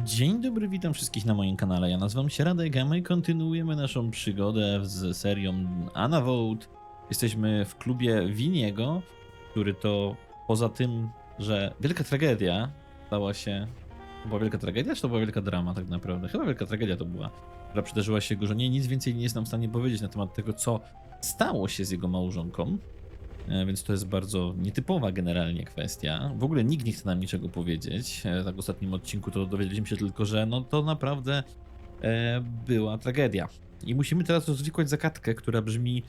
Dzień dobry, witam wszystkich na moim kanale. Ja nazywam się Radek, a my kontynuujemy naszą przygodę z serią Anavolt. Jesteśmy w klubie Winiego, który to poza tym, że wielka tragedia stała się. To była wielka tragedia, czy to była wielka drama tak naprawdę? Chyba wielka tragedia to była, która przydarzyła się jego żonie. Nic więcej nie jestem w stanie powiedzieć na temat tego, co stało się z jego małżonką. E, Więc to jest bardzo nietypowa generalnie kwestia. W ogóle nikt nie chce nam niczego powiedzieć. E, Tak w ostatnim odcinku to dowiedzieliśmy się tylko, że no to naprawdę e, była tragedia. I musimy teraz rozwikłać zagadkę, która brzmi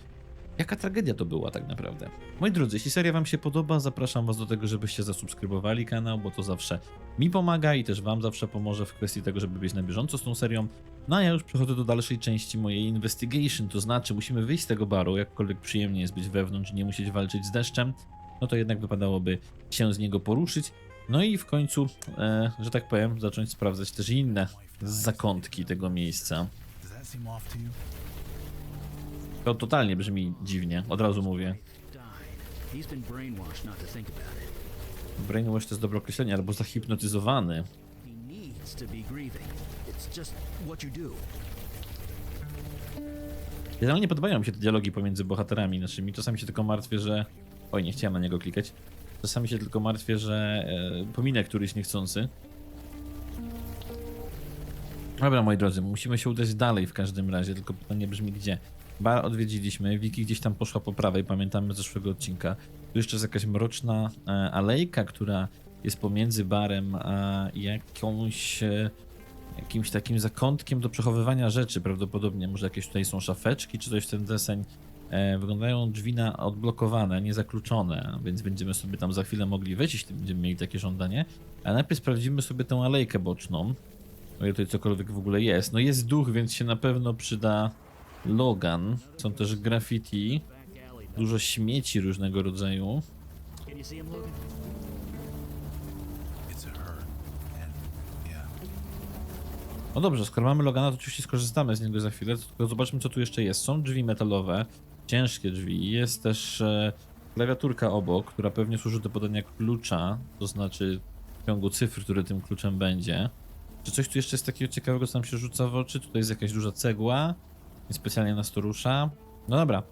Jaka tragedia to była tak naprawdę? Moi drodzy, jeśli seria Wam się podoba, zapraszam Was do tego, żebyście zasubskrybowali kanał, bo to zawsze mi pomaga i też Wam zawsze pomoże w kwestii tego, żeby być na bieżąco z tą serią. No a ja już przechodzę do dalszej części mojej investigation, to znaczy musimy wyjść z tego baru, jakkolwiek przyjemnie jest być wewnątrz nie musieć walczyć z deszczem, no to jednak wypadałoby się z niego poruszyć. No i w końcu, e, że tak powiem, zacząć sprawdzać też inne zakątki tego miejsca. To totalnie brzmi dziwnie, od razu mówię. Brainwash to jest dobre określenie, albo zahipnotyzowany. Generalnie podobają mi się te dialogi pomiędzy bohaterami naszymi. Czasami się tylko martwię, że... Oj, nie chciałem na niego klikać. Czasami się tylko martwię, że e, pominę któryś niechcący. Dobra, moi drodzy, musimy się udać dalej w każdym razie, tylko pytanie brzmi gdzie. Bar odwiedziliśmy, Wiki gdzieś tam poszła po prawej, pamiętamy z zeszłego odcinka. Tu jeszcze jest jakaś mroczna e, alejka, która jest pomiędzy barem a jakąś... E, jakimś takim zakątkiem do przechowywania rzeczy prawdopodobnie. Może jakieś tutaj są szafeczki czy coś w ten deseń. E, wyglądają drzwi na odblokowane, nie zakluczone, więc będziemy sobie tam za chwilę mogli wejść, będziemy mieli takie żądanie. A najpierw sprawdzimy sobie tę alejkę boczną. O ile tutaj cokolwiek w ogóle jest. No jest duch, więc się na pewno przyda Logan. Są też graffiti, dużo śmieci różnego rodzaju. No dobrze, skoro mamy Logana, to oczywiście skorzystamy z niego za chwilę, tylko zobaczmy co tu jeszcze jest. Są drzwi metalowe, ciężkie drzwi, jest też e, klawiaturka obok, która pewnie służy do podania klucza, to znaczy w ciągu cyfr, który tym kluczem będzie. Czy coś tu jeszcze jest takiego ciekawego, co nam się rzuca w oczy? Tutaj jest jakaś duża cegła, niespecjalnie nas to rusza. No dobra,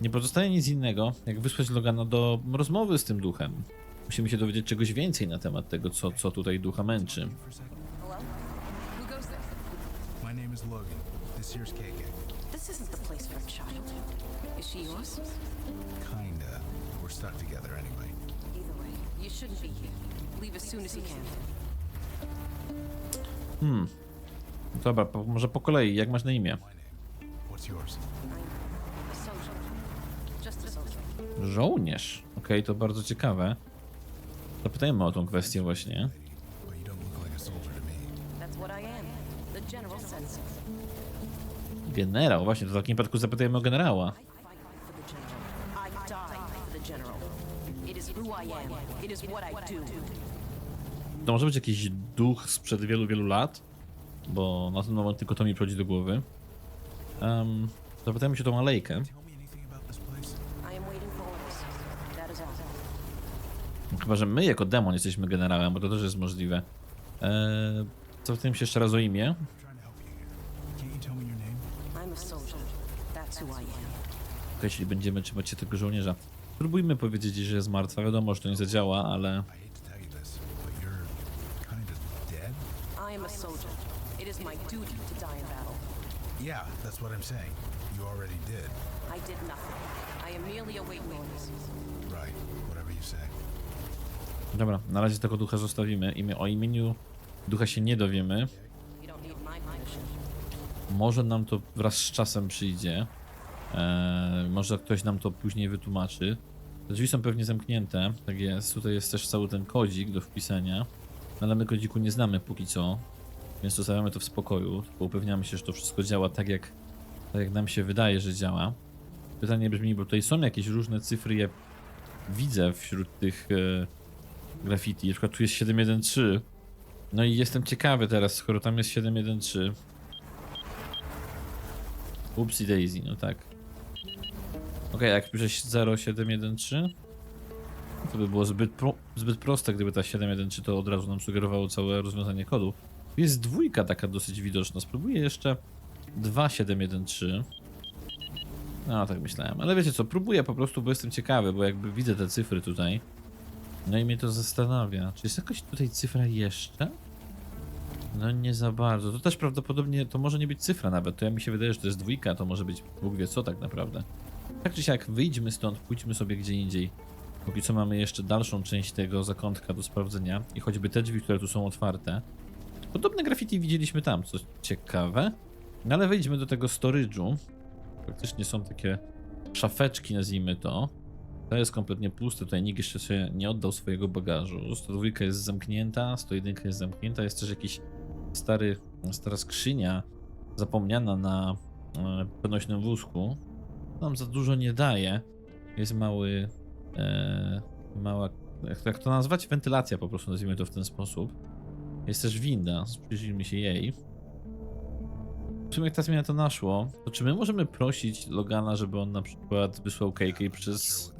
nie pozostaje nic innego, jak wysłać Logana do rozmowy z tym duchem. Musimy się dowiedzieć czegoś więcej na temat tego, co, co tutaj ducha męczy. for a second. Hello? Who goes there? My name is Logan. This here's KK. This isn't the place for a child. Is she yours? Kinda. We're stuck together anyway. Either way, you shouldn't be here. Leave as soon as you can. Hmm. Dobra, po, może po kolei, jak masz na imię? What's yours? I'm a soldier. Just a soldier. Żołnierz. Okej, to bardzo ciekawe. Zapytajmy o tą kwestię właśnie. But you don't look like a soldier to me. That's what I am. The general says so. Generał, właśnie, to w takim przypadku zapytajmy o generała. I fight for the general. I die for the general. It is who I am. It is what I do. To może być jakiś duch sprzed wielu, wielu lat, bo na ten moment tylko to mi przychodzi do głowy. Um, zapytajmy się tą alejkę. Chyba, że my jako demon jesteśmy generałem, bo to też jest możliwe. Eee, zapytajmy się jeszcze raz o imię. I'm trying to help you here. Can't you tell me your name? I'm a soldier. That's who I am. Okej, jeśli będziemy trzymać się tego żołnierza. Spróbujmy powiedzieć, że jest martwa. Wiadomo, że to nie zadziała, ale... I am a soldier. It is my duty to die in battle. Yeah, that's what I'm saying. You already did. I did nothing. I am merely awaiting orders. Right. Whatever you say. Dobra, na razie tego ducha zostawimy. Imię, o imieniu ducha się nie dowiemy. You don't need my permission. Może nam to wraz z czasem przyjdzie. Eee, może ktoś nam to później wytłumaczy. Te drzwi są pewnie zamknięte. Tak jest. Tutaj jest też cały ten kodzik do wpisania. No, Ale my kodziku nie znamy póki co. Więc zostawiamy to w spokoju. Tylko upewniamy się, że to wszystko działa tak jak, tak jak nam się wydaje, że działa. Pytanie brzmi, bo tutaj są jakieś różne cyfry, ja widzę wśród tych e, graffiti. Na przykład tu jest 713. No i jestem ciekawy teraz, skoro tam jest 713. Upsi Daisy, no tak. Okej, jak piszesz 0713, to by było zbyt, pro, zbyt proste, gdyby ta 713 to od razu nam sugerowało całe rozwiązanie kodu. Jest dwójka taka dosyć widoczna. Spróbuję jeszcze 2713. No, tak myślałem. Ale wiecie co, próbuję po prostu, bo jestem ciekawy, bo jakby widzę te cyfry tutaj. No i mnie to zastanawia. Czy jest jakaś tutaj cyfra jeszcze? No nie za bardzo. To też prawdopodobnie to może nie być cyfra nawet. To ja mi się wydaje, że to jest dwójka, to może być Bóg wie co tak naprawdę. Tak czy siak, wyjdźmy stąd, pójdźmy sobie gdzie indziej. Póki co mamy jeszcze dalszą część tego zakątka do sprawdzenia i choćby te drzwi, które tu są otwarte. Podobne graffiti widzieliśmy tam, co ciekawe. No ale wejdźmy do tego storage'u. Faktycznie są takie szafeczki, nazwijmy to. To jest kompletnie puste, tutaj nikt jeszcze się nie oddał swojego bagażu. 102 jest zamknięta, 101 jest zamknięta, jest też jakiś stary, stara skrzynia zapomniana na e, przenośnym wózku. Nam za dużo nie daje. Jest mały, e, mała, jak, to nazwać? Wentylacja po prostu, nazwijmy to w ten sposób. Jest też winda, przyjrzyjmy się jej. W sumie jak teraz mnie na to naszło, to czy my możemy prosić Logana, żeby on na przykład wysłał KK przez...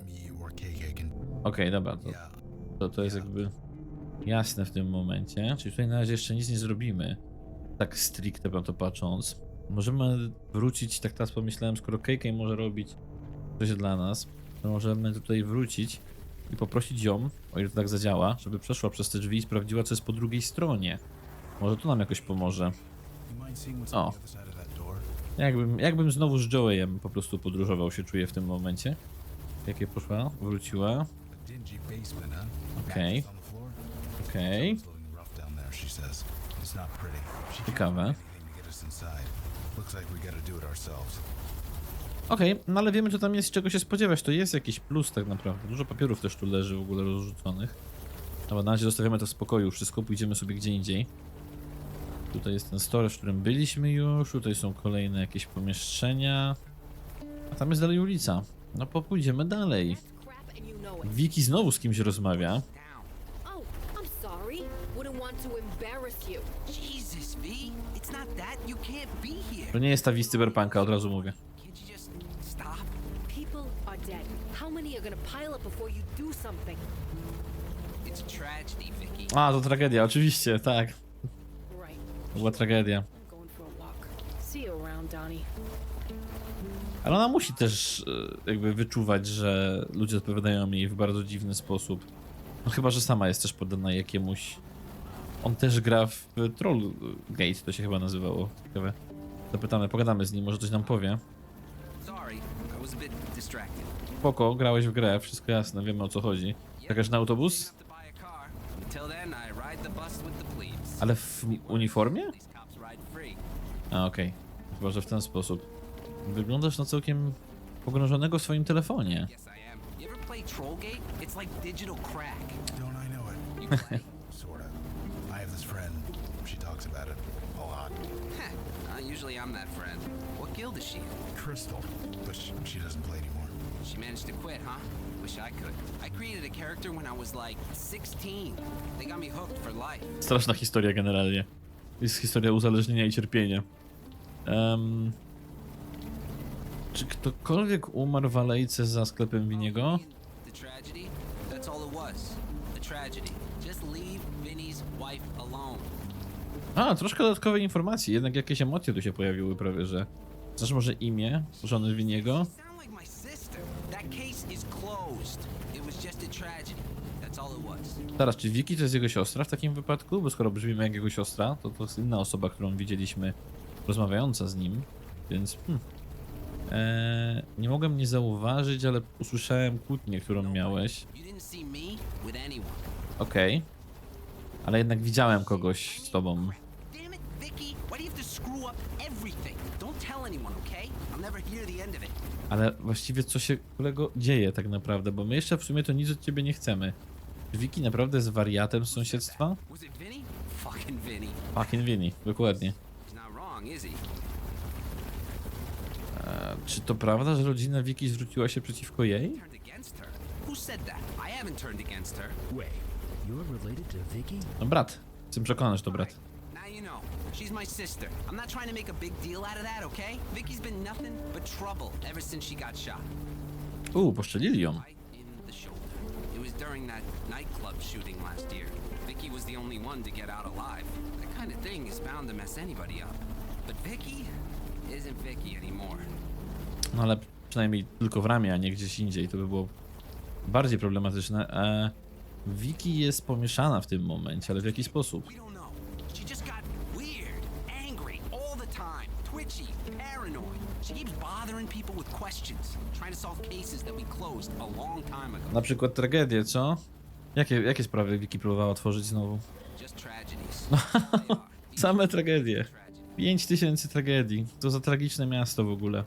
Okej, dobra, to, to, to jest jakby jasne w tym momencie. Czyli tutaj na razie jeszcze nic nie zrobimy. Tak stricte na to patrząc. Możemy wrócić, tak teraz pomyślałem, skoro KK może robić coś dla nas, to możemy tutaj wrócić i poprosić ją, o ile to tak zadziała, żeby przeszła przez te drzwi i sprawdziła, co jest po drugiej stronie. Może to nam jakoś pomoże. Door? Jakbym, jakbym znowu z Joeyem po prostu podróżował się czuję w tym momencie. Jakie poszła? Wróciła. Huh? Okay. Okej. Can't Ciekawe. Okej, no ale wiemy, co tam jest, czego się spodziewać. To jest jakiś plus tak naprawdę. Dużo papierów też tu leży w ogóle rozrzuconych. Dobra, na razie zostawiamy to w spokoju wszystko, pójdziemy sobie gdzie indziej. Tutaj jest ten storage, w którym byliśmy już. Tutaj są kolejne jakieś pomieszczenia. A tam jest dalej ulica. No po pójdziemy dalej. Wiki znowu z kimś rozmawia. Oh, to nie jest ta wizja cyberpunka, od razu mówię. Are gonna pile up before you do something? It's a tragedy, Vicky. A, to tragedia, oczywiście, tak. Right. To była tragedia. I'm going for a walk. See you around, Donnie. Ale ona musi też e, jakby wyczuwać, że ludzie odpowiadają jej w bardzo dziwny sposób. No chyba, że sama jest też poddana jakiemuś... On też gra w Troll Gate, to się chyba nazywało. Ciekawe. Zapytamy, pogadamy z nim, może coś nam powie. Sorry, I was a bit distracted. Spoko, grałeś w grę, wszystko jasne, wiemy o co chodzi. Czekasz na autobus? Ale w uniformie? A, okej. Chyba, że w ten sposób. Wyglądasz na całkiem pogrążonego w swoim telefonie. Usually I'm that friend. What guild is she in? Crystal. But she, she doesn't play anymore. She managed to quit, huh? Wish I could. I created a character when I was like 16. They got me hooked for life. Straszna historia generalnie. Jest historia uzależnienia i cierpienia. Em, czy ktokolwiek umarł w alejce za sklepem winiego? Alone. A, troszkę dodatkowej informacji, jednak jakieś emocje tu się pojawiły prawie, że... Znasz może imię żony winiego? Teraz, czy Vicky to jest jego siostra w takim wypadku? Bo skoro brzmimy jak jego siostra, to to jest inna osoba, którą widzieliśmy rozmawiająca z nim, więc... Hmm. Eee, nie mogłem nie zauważyć, ale usłyszałem kłótnię, którą miałeś. Okej. Ale jednak widziałem kogoś z tobą. Ale właściwie co się kolego dzieje tak naprawdę, bo my jeszcze w sumie to nic od ciebie nie chcemy. Czy Wiki naprawdę jest wariatem z sąsiedztwa? Fucking Vinny. Dokładnie. Czy to prawda, że rodzina Wiki zwróciła się przeciwko jej? No brat. Jestem przekonany, że to brat. Know. She's my sister. I'm not trying to make a big deal out of that, okay? Vicky's been nothing but trouble ever since she got shot. Uuu, poszczelili ją. Right in the shoulder. It was during that nightclub shooting last year. Vicky was the only one to get out alive. That kind of ring is bound to mess anybody up. But Vicky isn't Vicky anymore. No ale przynajmniej tylko w ramię, a nie gdzieś indziej. To by było bardziej problematyczne. E, Wiki jest pomieszana w tym momencie, ale w jaki sposób? She keeps bothering people with questions, trying to solve cases that we closed a long time ago. Na przykład tragedię, co? Jakie, jakie sprawy Wiki próbowała otworzyć znowu? Just tragedies. They are. Same tragedie. Tragedy. 5000 tragedii. To za tragiczne miasto w ogóle.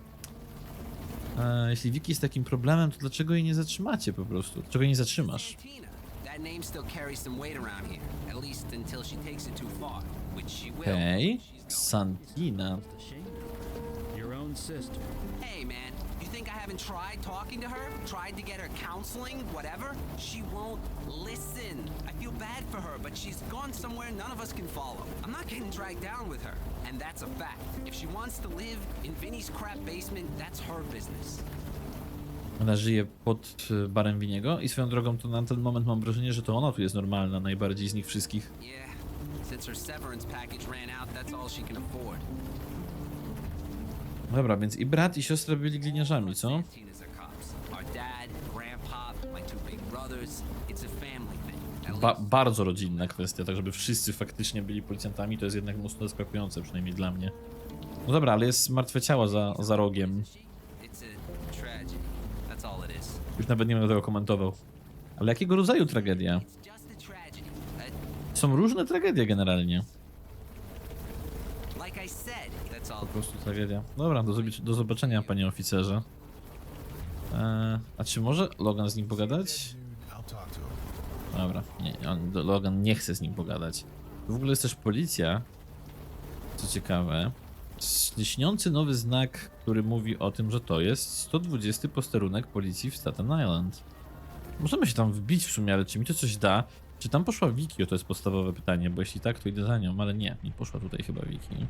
E, jeśli Wiki jest takim problemem, to dlaczego jej nie zatrzymacie po prostu? Dlaczego jej nie zatrzymasz? Santina. That name still carries some weight around here, at least until she takes it too far, which she will. Okej. She's going. Santina. Sister. Hey man, you think I haven't tried talking to her? Tried to get her counseling, whatever? She won't listen. I feel bad for her, but she's gone somewhere none of us can follow. I'm not getting dragged down with her, and that's a fact. If she wants to live in Vinny's crap basement, that's her business. Ona żyje pod e, barem Winiego i swoją drogą to na ten moment mam wrażenie, że to ona tu jest normalna, najbardziej z nich wszystkich. Yeah, since her severance package ran out, that's all she can afford. Dobra, więc i brat i siostra byli gliniarzami, co? Ba bardzo rodzinna kwestia, tak żeby wszyscy faktycznie byli policjantami, to jest jednak mocno zaskakujące, przynajmniej dla mnie. No dobra, ale jest martwe ciało za, za rogiem. Już nawet nie będę tego komentował. Ale jakiego rodzaju tragedia? Są różne tragedie generalnie. Uh, like I said, that's all. Po prostu tragedia. Dobra, do, do zobaczenia, panie oficerze. Eee, a czy może Logan z nim pogadać? Dobra, nie, on, Logan nie chce z nim pogadać. W ogóle jest też policja, co ciekawe. Śniący nowy znak, który mówi o tym, że to jest 120 posterunek policji w Staten Island. Możemy się tam wbić w sumie, ale czy mi to coś da? Czy tam poszła Wiki? O, to jest podstawowe pytanie, bo jeśli tak, to idę za nią, ale nie, nie poszła tutaj chyba Wiki.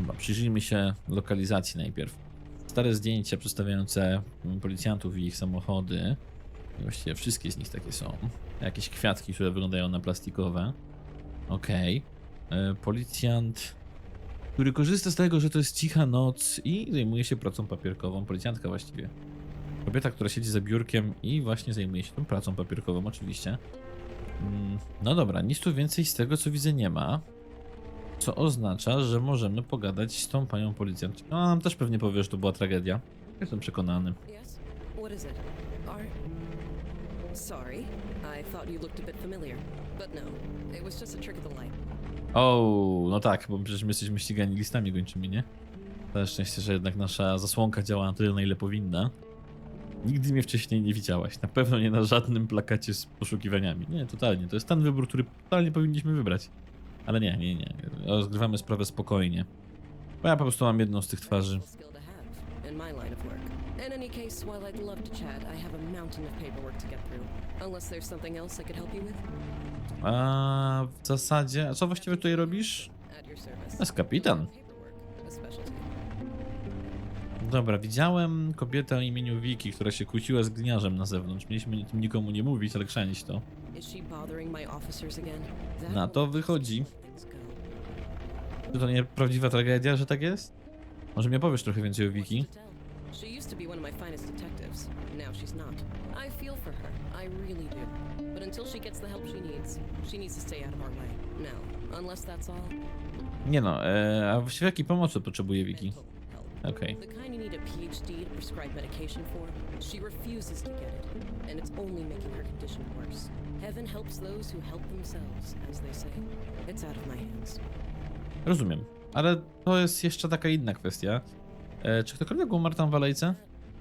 Dobra, przyjrzyjmy się lokalizacji najpierw. Stare zdjęcia przedstawiające policjantów i ich samochody. Właściwie wszystkie z nich takie są. Jakieś kwiatki, które wyglądają na plastikowe. Okej. E, Policjant, który korzysta z tego, że to jest cicha noc i zajmuje się pracą papierkową. Policjantka właściwie. Kobieta, która siedzi za biurkiem i właśnie zajmuje się tą pracą papierkową, oczywiście. Mm, No dobra, nic tu więcej z tego, co widzę, nie ma. Co oznacza, że możemy pogadać z tą panią policjant. No, nam też pewnie powie, że to była tragedia. Jestem przekonany. Yes? What is it? Are... Sorry. I thought you looked a bit familiar. But no, it was just a trick of the light. O, no tak, bo przecież my jesteśmy ścigani listami gończymi, nie? Na szczęście, że jednak nasza zasłonka działa na tyle, na ile powinna. Nigdy mnie wcześniej nie widziałaś. Na pewno nie na żadnym plakacie z poszukiwaniami. Nie, totalnie. To jest ten wybór, który totalnie powinniśmy wybrać. Ale nie, nie, nie. Rozgrywamy sprawę spokojnie. Bo ja po prostu mam jedną z tych twarzy. In my line of work. In any case, while I'd love to chat, I have a mountain of paperwork to get through. Unless there's something else I could help you with? A w zasadzie... A co właściwie tutaj robisz? At your service. Jest kapitan. Paperwork, a specialty. Dobra, widziałem kobietę o imieniu Wiki, która się kłóciła z gliniarzem na zewnątrz. Mieliśmy o tym nikomu nie mówić, ale chrzanić to. Na to wychodzi. Czy to nie prawdziwa tragedia, że tak jest? Może mi opowiesz trochę więcej o Wiki? To tell. She used to be one of my finest detectives. Now she's not. I feel for her. I really do. But until she gets the help she needs, she needs to stay out of our way. Now, unless that's all, Nie no, e, a właściwie jakiej pomocy potrzebuje Wiki? Okej. The kind you need a PhD to prescribe medication for. She refuses to get it, and it's only making her condition worse. Heaven helps those who help themselves, as they say. It's out of my hands. Rozumiem. Ale to jest jeszcze taka inna kwestia. E, czy ktokolwiek umarł tam w alejce?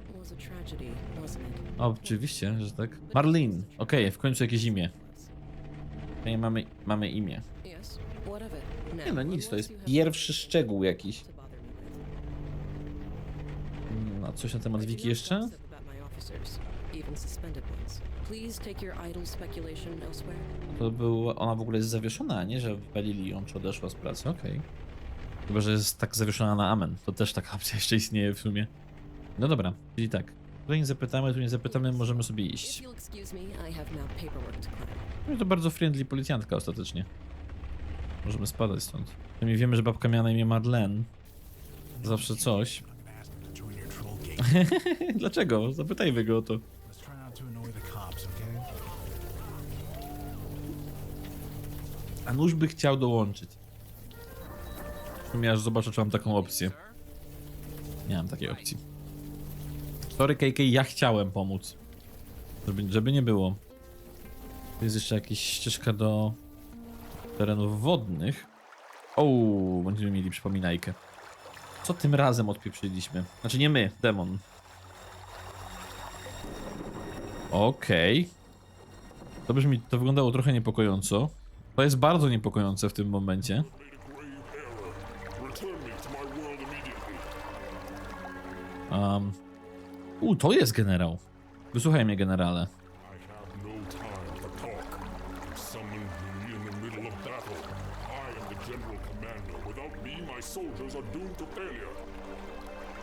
That was a tragedy, wasn't it? O, oczywiście, że tak. Marlene. Okej, w końcu jakieś imię. Okej, mamy, mamy imię. Yes. What of it? Now, Nie no, nic, to jest pierwszy szczegół jakiś. to bother me with. Mm, A coś na temat Wiki jeszcze? Even suspended ones. Please take your idle speculation elsewhere. To był, ona w ogóle jest zawieszona, a nie, że wypalili ją, czy odeszła z pracy, okej. Chyba, że jest tak zawieszona na amen. To też taka opcja jeszcze istnieje w sumie. No dobra, czyli tak. Tu nie zapytamy, tu nie zapytamy, możemy sobie If iść. you'll excuse me, I have now paperwork to clear. No to bardzo friendly policjantka ostatecznie. Możemy spadać stąd. Przynajmniej wiemy, że babka miała na imię Madeleine. Zawsze coś. Ask him to join your troll gang. Dlaczego? Zapytajmy go o to. A nóż by chciał dołączyć. Ja aż zobaczę, czy mam taką opcję. Nie mam takiej opcji. Sorry, KK, ja chciałem pomóc. Żeby, żeby nie było. Tu jest jeszcze jakaś ścieżka do terenów wodnych. O, będziemy mieli przypominajkę. Co tym razem odpieprzyliśmy? Znaczy nie my, demon. Okej. To brzmi, to wyglądało trochę niepokojąco. To jest bardzo niepokojące w tym momencie. Um. U, to jest generał. Wysłuchaj mnie, generale.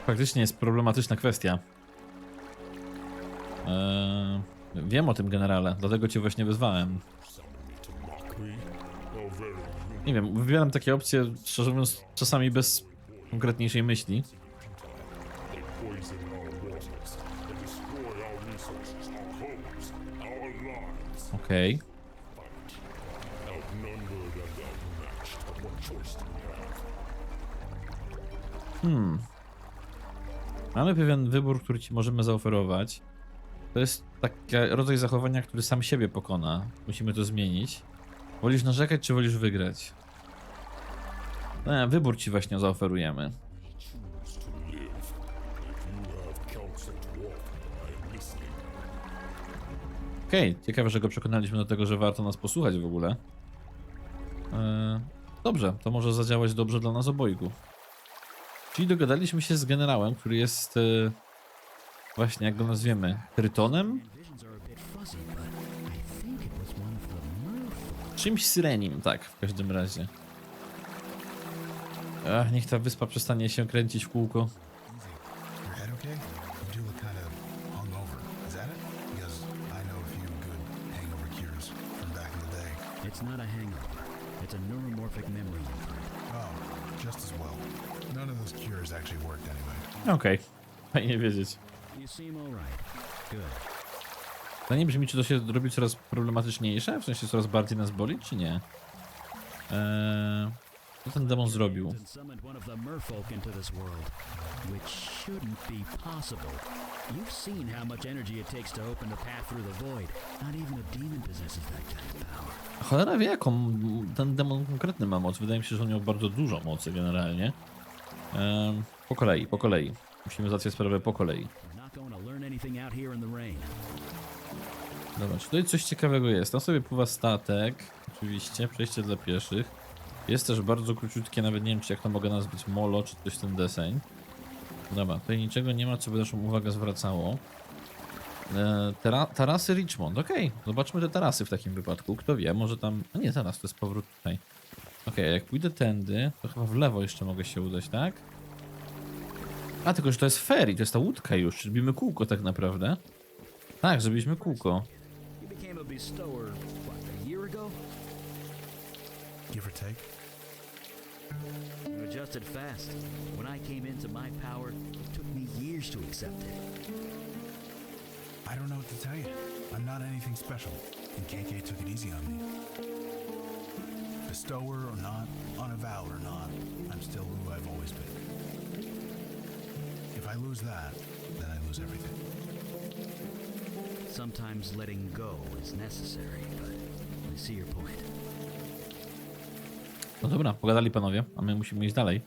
Faktycznie jest problematyczna kwestia. Eee, wiem o tym, generale, dlatego cię właśnie wyzwałem. Nie wiem, wybieram takie opcje, szczerze mówiąc, czasami bez konkretniejszej myśli. Okej. Have? Hmm. Mamy pewien wybór, który ci możemy zaoferować. To jest taki rodzaj zachowania, który sam siebie pokona. Musimy to zmienić. Wolisz narzekać, czy wolisz wygrać? E, wybór ci właśnie zaoferujemy. Okej, ciekawe, że go przekonaliśmy do tego, że warto nas posłuchać w ogóle. E, dobrze, to może zadziałać dobrze dla nas obojgu. Czyli dogadaliśmy się z generałem, który jest e, właśnie, jak go nazwiemy, Trytonem? Czymś syrenim, tak, w każdym razie. Ach, niech ta wyspa przestanie się kręcić w kółko. Okay? It's not a hangover. It's a neuromorphic memory imprint. Oh, just as well. None of those cures actually worked anyway. Okej, fajnie wiedzieć. You seem alright. Good. Pytanie brzmi, czy to się robi coraz problematyczniejsze? W sensie coraz bardziej nas boli, czy nie? Eee, co ten demon zrobił? You've seen how much energy it takes to open the path through the void. Not even a demon possesses that kind of power. Cholera wie, jaką ten demon konkretny ma moc. Wydaje mi się, że on miał bardzo dużo mocy generalnie. Eee, po kolei, po kolei. Musimy załatwiać sprawę po kolei. We're not going to learn anything out here in the rain. Dobra, czy tutaj coś ciekawego jest? Tam sobie pływa statek, oczywiście, przejście dla pieszych. Jest też bardzo króciutkie, nawet nie wiem, czy jak to mogę nazwać, molo, czy coś ten deseń. Dobra, tutaj niczego nie ma, co by naszą uwagę zwracało. E, tarasy Richmond, okej, zobaczmy te tarasy w takim wypadku. Kto wie, może tam... A nie, taras, to jest powrót tutaj. Okej, jak pójdę tędy, to chyba w lewo jeszcze mogę się udać, tak? A, tylko, że to jest ferry, to jest ta łódka już, czyli robimy kółko tak naprawdę. Tak, zrobiliśmy kółko. Bestower, what, a year ago? Give or take. You adjusted fast. When I came into my power, it took me years to accept it. I don't know what to tell you. I'm not anything special, and KK took it easy on me. Bestower or not, unavowed or not, I'm still who I've always been. If I lose that, then I lose everything. Sometimes letting go is necessary, but I see your point. No dobra, pogadali panowie, a my musimy iść dalej.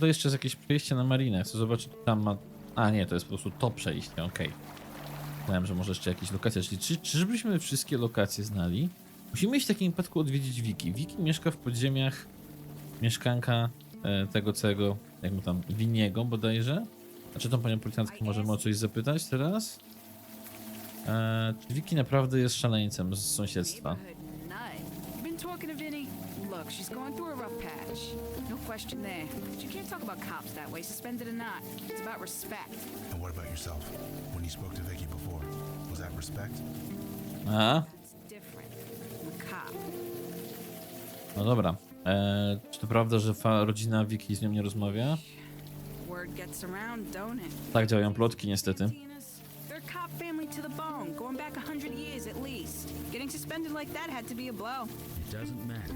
To jeszcze jest jakieś przejście na marinę. Chcę zobaczyć, czy tam ma... A nie, to jest po prostu to przejście, okej. Myślałem, że może jeszcze jakieś lokacje. Czyli czy, czyżbyśmy wszystkie lokacje znali? Musimy iść w takim wypadku odwiedzić Wiki. Wiki mieszka w podziemiach mieszkanka e, tego całego, jak mu tam, Winiego bodajże. A czy tą panią policjantkę możemy o coś zapytać teraz? E, czy Wiki naprawdę jest szaleńcem z sąsiedztwa? A. No question there. But you can't talk about cops that way, suspended or not. It's about respect. And what about yourself? When you spoke to Vicky before, was that respect? A? It's different. I'm a cop. No dobra. E, czy to prawda, że rodzina Wiki z nią nie rozmawia? Tak działają plotki niestety. Tina's. They're a cop family to the bone, going back a hundred years at least. Getting suspended like that had to be a blow. It doesn't matter.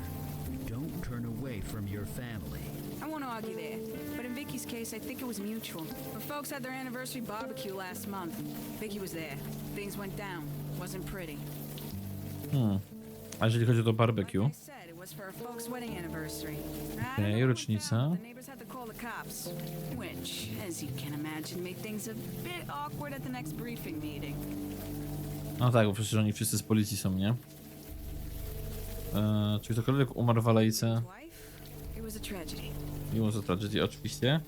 Don't turn away from your family. I won't argue there, but in Vicky's case, I think it was mutual. Her folks had their anniversary barbecue last month. Vicky was there. Things went down. Wasn't pretty. Hmm. A jeżeli chodzi o to barbecue, Was for her folks' wedding anniversary. I don't Okej, know what rocznica. happened. The neighbors had to call the cops, which, as you can imagine, made things a bit awkward at the next briefing meeting. no tak, bo przecież oni wszyscy z policji są, nie? E, czy ktokolwiek umarł w alejce? Wife? It was a tragedy. Miło za tragedię, oczywiście.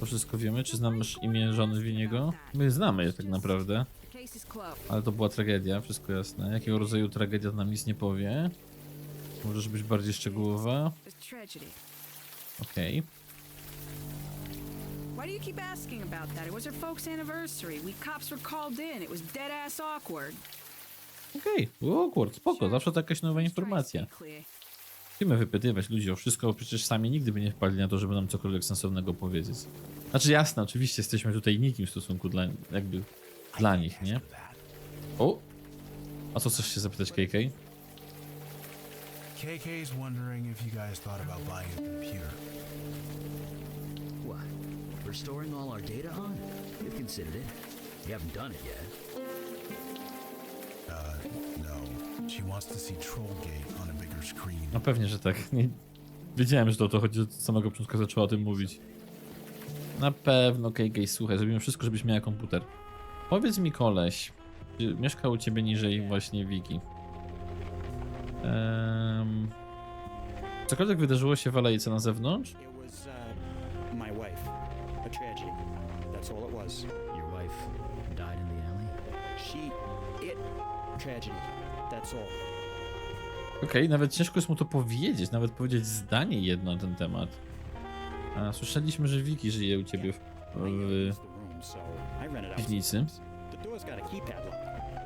To wszystko wiemy. Czy znasz imię żony Winiego? My znamy je tak naprawdę, The case is closed. ale to była tragedia, wszystko jasne. Jakiego rodzaju tragedia nam nic nie powie? Możesz być bardziej szczegółowa? Okej. Why do you keep asking about that? It was her folks' anniversary. We cops were called in. It was dead ass awkward. Okej, było awkward, spoko, zawsze to jakaś nowa informacja. Musimy wypytywać ludzi o wszystko, bo przecież sami nigdy by nie wpadli na to, żeby nam cokolwiek sensownego powiedzieć. Znaczy jasne, oczywiście jesteśmy tutaj nikim w stosunku dla, jakby dla nich, nie? O! A co chcesz się zapytać, KK? KK's wondering if you guys thought about buying a computer. What? We're storing all our data on? We've considered it. We haven't done it yet. Uh, no. She wants to see Trollgate on a bigger screen. No pewnie, że tak. Nie... Wiedziałem, że to o to chodzi, od samego początku zaczęła o tym mówić. Na pewno, KK, słuchaj, zrobimy wszystko, żebyś miała komputer. Powiedz mi, koleś, czy mieszka u ciebie niżej właśnie Wiki? Um, cokolwiek wydarzyło się w alejce na zewnątrz? Uh. Okej, nawet ciężko jest mu to powiedzieć, nawet powiedzieć zdanie jedno na ten temat. A, słyszeliśmy, że Wiki żyje u ciebie w, w piwnicy.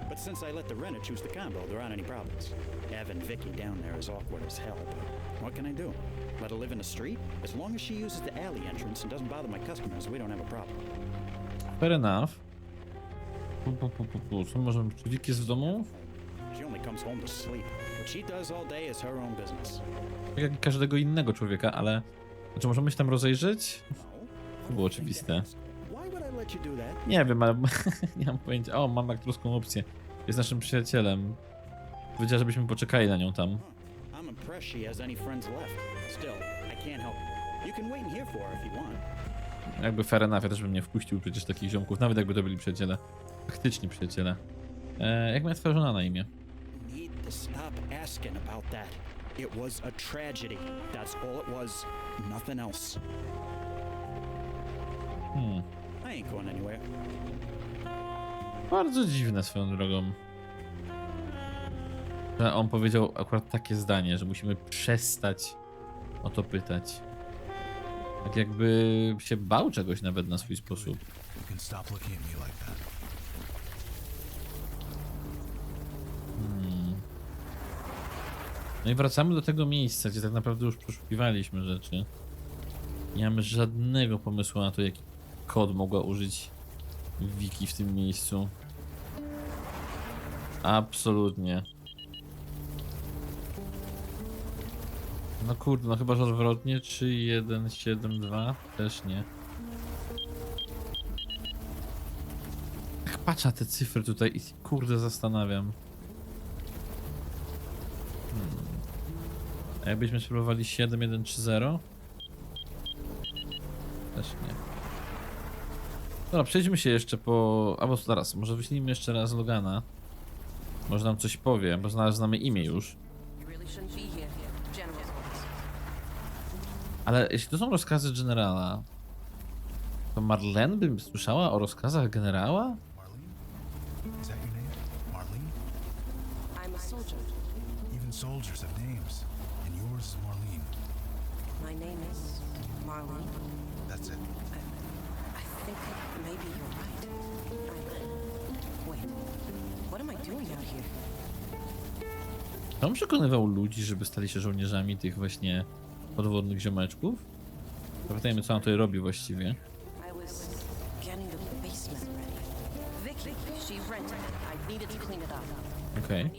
But since I let the renter choose the condo, there aren't any problems. Having Vicky down there is awkward as hell, but what can I do? Let her live in the street? As long as she uses the alley entrance and doesn't bother my customers, we don't have a problem. Fair enough. Pu, pu, pu, pu, pu. Co możemy... Czy Wiki jest w domu? She only comes home to sleep. What she does all day is her own business. Tak jak i każdego innego człowieka, ale... Czy możemy się tam rozejrzeć? To było oczywiste. Nie wiem, ale nie mam pojęcia. O, mam aktorską opcję. Jest naszym przyjacielem. Powiedziała, żebyśmy poczekali na nią tam. Jakby fair enough, ja też bym nie wpuścił przecież takich ziomków, nawet jakby to byli przyjaciele. Faktyczni przyjaciele. E, jak miała twoja żona na imię? It was a tragedy. That's all it was. Nothing else. Hmm. Ain't going anywhere. Bardzo dziwne swoją drogą. Że on powiedział akurat takie zdanie, że musimy przestać o to pytać. Tak jakby się bał czegoś nawet na swój sposób. That. No i wracamy do tego miejsca, gdzie tak naprawdę już przeszukiwaliśmy rzeczy. Nie mamy żadnego pomysłu na to, jaki kod mogła użyć Wiki w tym miejscu. Absolutnie. No kurde, no chyba, że odwrotnie. 3, 1, 7, 2. Też nie. Tak patrzę te cyfry tutaj i kurde zastanawiam. A jakbyśmy spróbowali 7, 1, 3, 0? Też nie. Dobra, przejdźmy się jeszcze po... Albo zaraz, może wyślijmy jeszcze raz Logana. Może nam coś powie, bo znalazł znamy imię już. Ale jeśli to są rozkazy generała, to Marlene by słyszała o rozkazach generała? To on przekonywał ludzi, żeby stali się żołnierzami tych właśnie podwodnych ziomeczków. Zapytajmy, co on tutaj robi właściwie. Okej.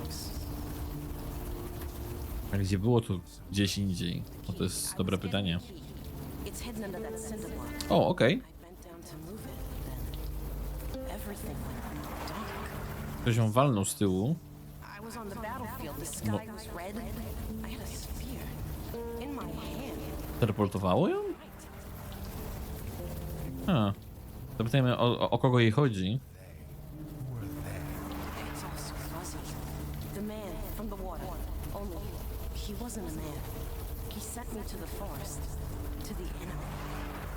Else. A gdzie było to gdzieś indziej? O, to jest dobre pytanie. The key. It's hidden under that cinder block. O, okej. I bent down to move it, then everything went dark. Ktoś ją walnął z tyłu. I was on the battlefield. The sky was red. I had a spear in my hand. Teleportowało ją? A. Zapytajmy, o, o- o kogo jej chodzi. It's all so fuzzy. The man from the water. Only he wasn't a man. He sent me to the forest, to the enemy.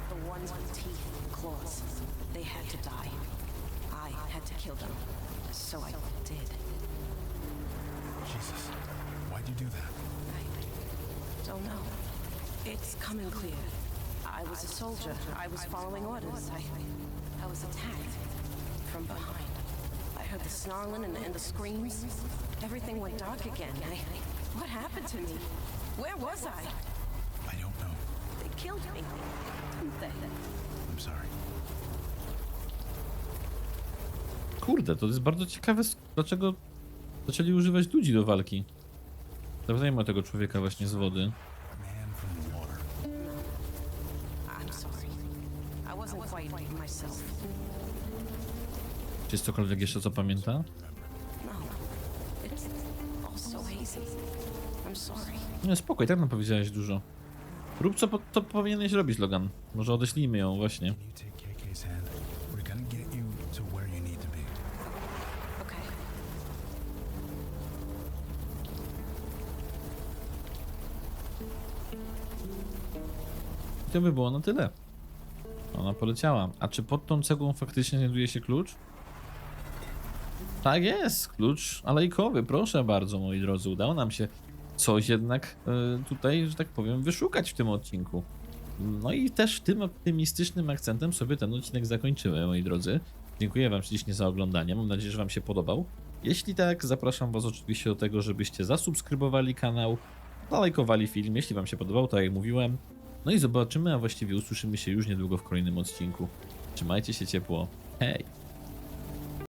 The ones with teeth and claws. They had to die. I had to kill them. So I did. Jesus. Why'd you do that? I don't know. It's coming clear. I was a soldier. I was following orders. I, I was attacked from behind. I heard the snarling and the, and the screams. Everything went dark again. I, what happened to me? Where was I? I don't know. They killed me. I'm sorry. Kurde, to jest bardzo ciekawe, dlaczego zaczęli używać ludzi do walki. Zapytajmy o tego człowieka właśnie z wody. Czy jest cokolwiek jeszcze, co pamięta? No. Nie, spokój, tak nam powiedziałeś dużo. Rób co, co powinieneś robić, Logan. Może odeślijmy ją właśnie. I to by było na tyle. Ona poleciała. A czy pod tą cegłą faktycznie znajduje się klucz? Tak jest, klucz alejkowy, proszę bardzo moi drodzy. Udało nam się coś jednak e, tutaj, że tak powiem, wyszukać w tym odcinku. No i też tym optymistycznym akcentem sobie ten odcinek zakończymy, moi drodzy. Dziękuję Wam ślicznie za oglądanie. Mam nadzieję, że Wam się podobał. Jeśli tak, zapraszam Was oczywiście do tego, żebyście zasubskrybowali kanał, zalajkowali film, jeśli Wam się podobał, tak jak mówiłem. No i zobaczymy, a właściwie usłyszymy się już niedługo w kolejnym odcinku. Trzymajcie się ciepło. Hej!